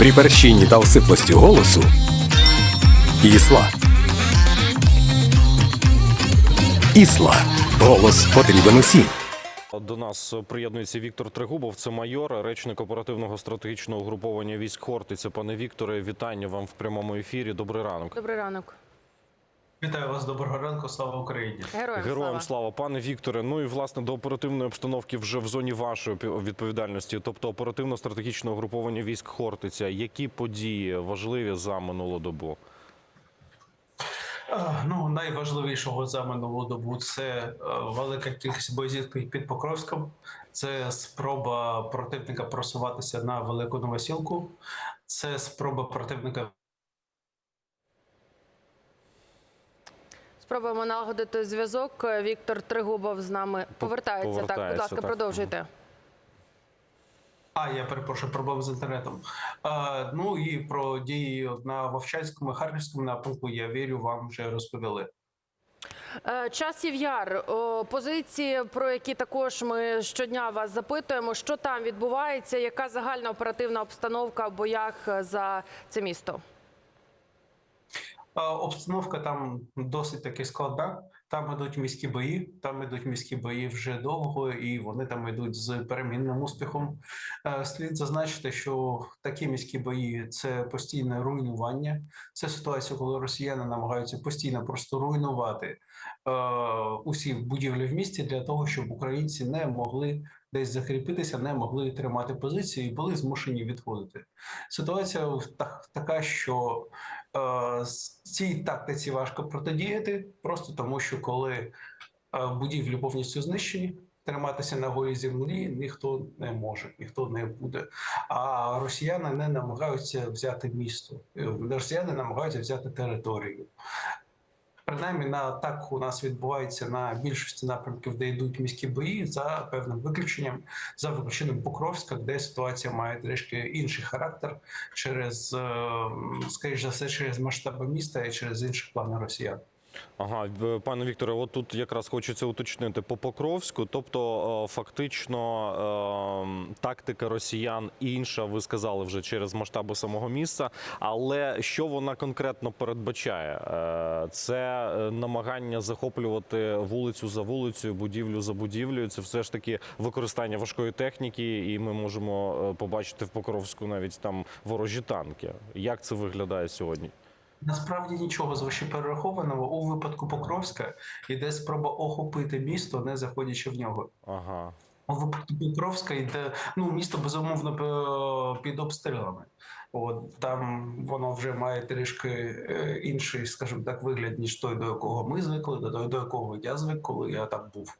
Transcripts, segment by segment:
При перщині та осиплості голосу Ісла. Ісла. Голос потрібен усім. До нас приєднується Віктор Трегубов, це майор, речник оперативного стратегічного угруповання військ Хортиця. Пане Вікторе, вітання вам в прямому ефірі. Добрий ранок. Добрий ранок. Вітаю вас, доброго ранку, слава Україні. Героям, Героям слава. слава, пане Вікторе. Ну і власне до оперативної обстановки вже в зоні вашої відповідальності, тобто оперативно-стратегічне угруповання військ Хортиця. Які події важливі за минулу добу? Ну, найважливішого за минулу добу це е, велика кількість боєзітків під Покровськом. Це спроба противника просуватися на велику новосілку. Це спроба противника Спробуємо налагодити зв'язок. Віктор Тригубов з нами повертається. так, будь ласка, так. продовжуйте. А, я перепрошую, проблеми з інтернетом. А, ну і про дії на Вовчанському і Харківському напрямку, я вірю, вам вже розповіли. Е, Часів яр о, позиції, про які також ми щодня вас запитуємо. Що там відбувається? Яка загальна оперативна обстановка в боях за це місто? Е, Обстановка там досить таки складна. Там ідуть міські бої, там ідуть міські бої вже довго, і вони там йдуть з перемінним успіхом. Е, Слід зазначити, що такі міські бої це постійне руйнування. Це ситуація, коли росіяни намагаються постійно просто руйнувати е, усі будівлі в місті для того, щоб українці не могли десь закріпитися, не могли тримати позиції і були змушені відходити. Ситуація так, така, що цій тактиці важко протидіяти, просто тому що коли е, будівлі повністю знищені, триматися на голій землі ніхто не може, ніхто не буде. А росіяни не намагаються взяти місто, Е, росіяни намагаються взяти територію. Принаймні на так у нас відбувається на більшості напрямків, де йдуть міські бої, за певним виключенням, за виключенням Покровська, де ситуація має трішки інший характер через, е, скоріш за все, через масштаби міста і через інші плани росіян. Ага, пане Вікторе, от тут якраз хочеться уточнити по Покровську. Тобто, е, фактично, е, тактика росіян інша, ви сказали вже через масштаби самого міста. Але що вона конкретно передбачає? Е, Це е, намагання захоплювати вулицю за вулицею, будівлю за будівлею. Це все ж таки використання важкої техніки, і ми можемо побачити в Покровську навіть там ворожі танки. Як це виглядає сьогодні? Насправді нічого з вищеперерахованого у випадку Покровська йде спроба охопити місто, не заходячи в нього. Ага. У випадку Покровська йде ну місто безумовно під обстрілами. От там воно вже має трішки е, інший, скажімо так, вигляд, ніж той, до якого ми звикли, до того, до якого я звик, коли я там був.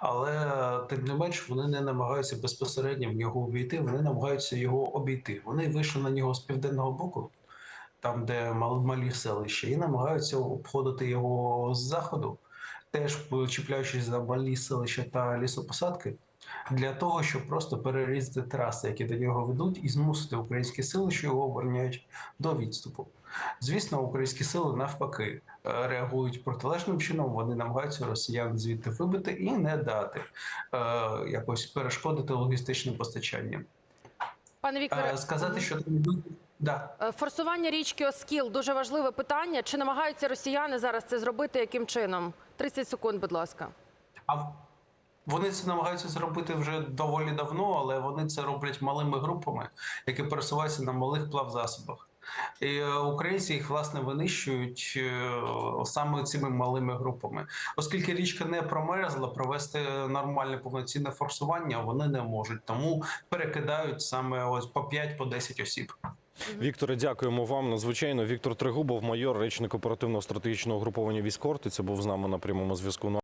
Але тим не менш вони не намагаються безпосередньо в нього увійти, вони намагаються його обійти. Вони вийшли на нього з південного боку, там, де мал- малі селища, і намагаються обходити його з заходу, теж чіпляючись за малі селища та лісопосадки для того, щоб просто перерізати траси, які до нього ведуть, і змусити українські сили, що його обороняють, до відступу. Звісно, українські сили навпаки е, реагують протилежним чином. Вони намагаються росіян звідти вибити і не дати е, якось перешкодити логістичним постачанням. Пане Вікторе, Е, сказати, що. Да. е, форсування річки Оскіл дуже важливе питання. Чи намагаються росіяни зараз це зробити? Яким чином? 30 секунд, будь ласка. А вони це намагаються зробити вже доволі давно, але вони це роблять малими групами, які пересуваються на малих плавзасобах. І е, українці їх власне винищують е, саме цими малими групами, оскільки річка не промерзла, провести нормальне повноцінне форсування вони не можуть, тому перекидають саме ось по 5 по 10 осіб. Вікторе, дякуємо вам. Надзвичайно Віктор Трегубов, майор, речник оперативного стратегічного угруповання військ Хортиця, був з нами на прямому зв'язку.